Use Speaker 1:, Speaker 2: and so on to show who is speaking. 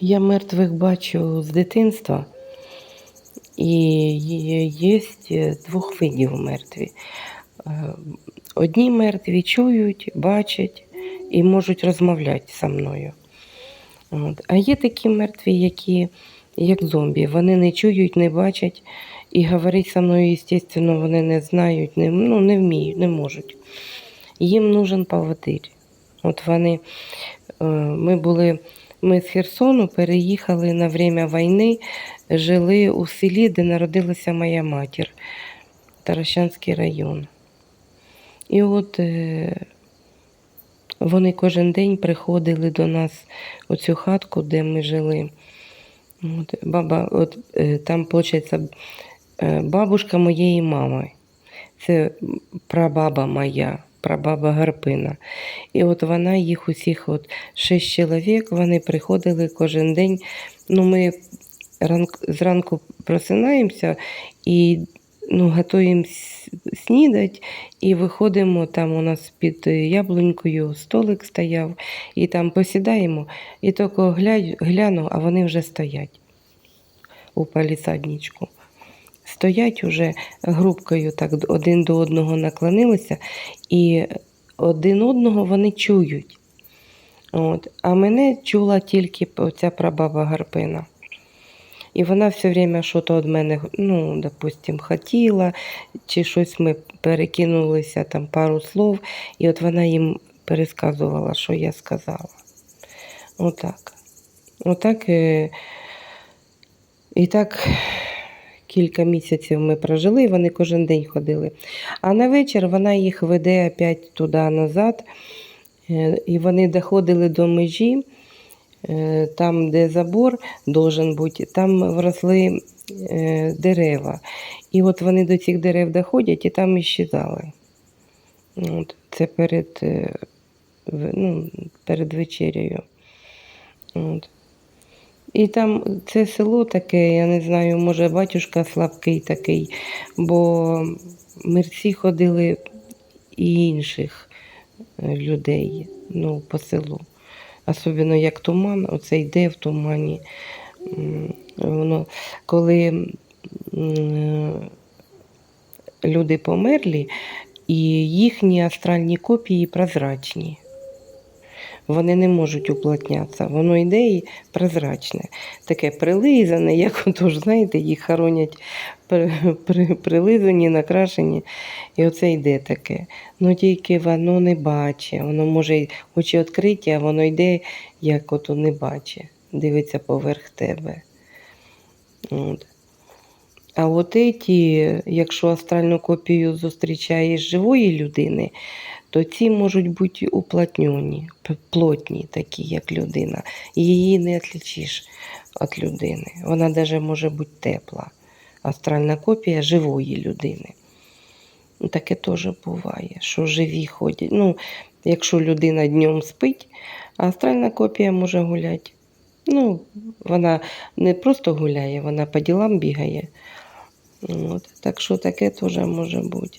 Speaker 1: Я мертвих бачу з дитинства, і є двох видів мертві. Е, Одні мертві чують, бачать і можуть розмовляти зі мною. От. А є такі мертві, які як зомбі. Вони не чують, не бачать і говорити зі мною, звісно, вони не знають, не, ну, не вміють, не можуть. Їм нужен поводир. От вони, е, ми були, ми з Херсону переїхали на время війни, жили у селі, де народилася моя матір, Таращанський район. І от е, вони кожен день приходили до нас у цю хатку, де ми жили. От, баба, от, е, там, виходить, бабушка моєї мами. Це прабаба моя, прабаба Гарпина. І от вона їх усіх, от шість чоловік, вони приходили кожен день. Ну, ми ранк, зранку просинаємося і ну, готуємо снідать, і виходимо, там у нас під яблунькою столик стояв, і там посідаємо, і тільки гляну, а вони вже стоять у палісадничку. Стоять уже групкою, так один до одного наклонилися, і один одного вони чують. От. А мене чула тільки ця прабаба Гарпина. І вона все время щось від мене, ну, допустим, хотіла, чи щось ми перекинулися там пару слов, і от вона їм пересказувала, що я сказала. Отак. Отак. е, І так кілька місяців ми прожили, і вони кожен день ходили. А на вечір вона їх веде опять туди назад, е, і вони доходили до межі, е, там, де забор должен бути, там вросли е, дерева. І от вони до цих дерев доходять і там іщезали. От, це перед, ну, перед вечерею. От. І там це село таке, я не знаю, може батюшка слабкий такий, бо мерці ходили і інших е, людей ну, по селу. Особливо як туман, оце йде в тумані. Воно, коли люди померлі, і їхні астральні копії прозрачні. Вони не можуть уплотнятися. Воно йде і прозрачне. Таке прилизане, як ото ж, знаєте, їх хоронять при, при, прилизані, накрашені. І оце йде таке. Ну тільки воно не бачить. Воно може очі відкриті, а воно йде, як ото не бачить. Дивиться поверх тебе. От. А от ті, якщо астральну копію зустрічаєш живої людини, то ці можуть бути уплотнені, плотні, такі, як людина. Її не відлічиш від людини. Вона навіть може бути тепла. Астральна копія живої людини. Ну, Таке теж буває, що живі ходять. Ну, якщо людина днем спить, астральна копія може гуляти. Ну, вона не просто гуляє, вона по ділам бігає. От. Так що таке теж може бути.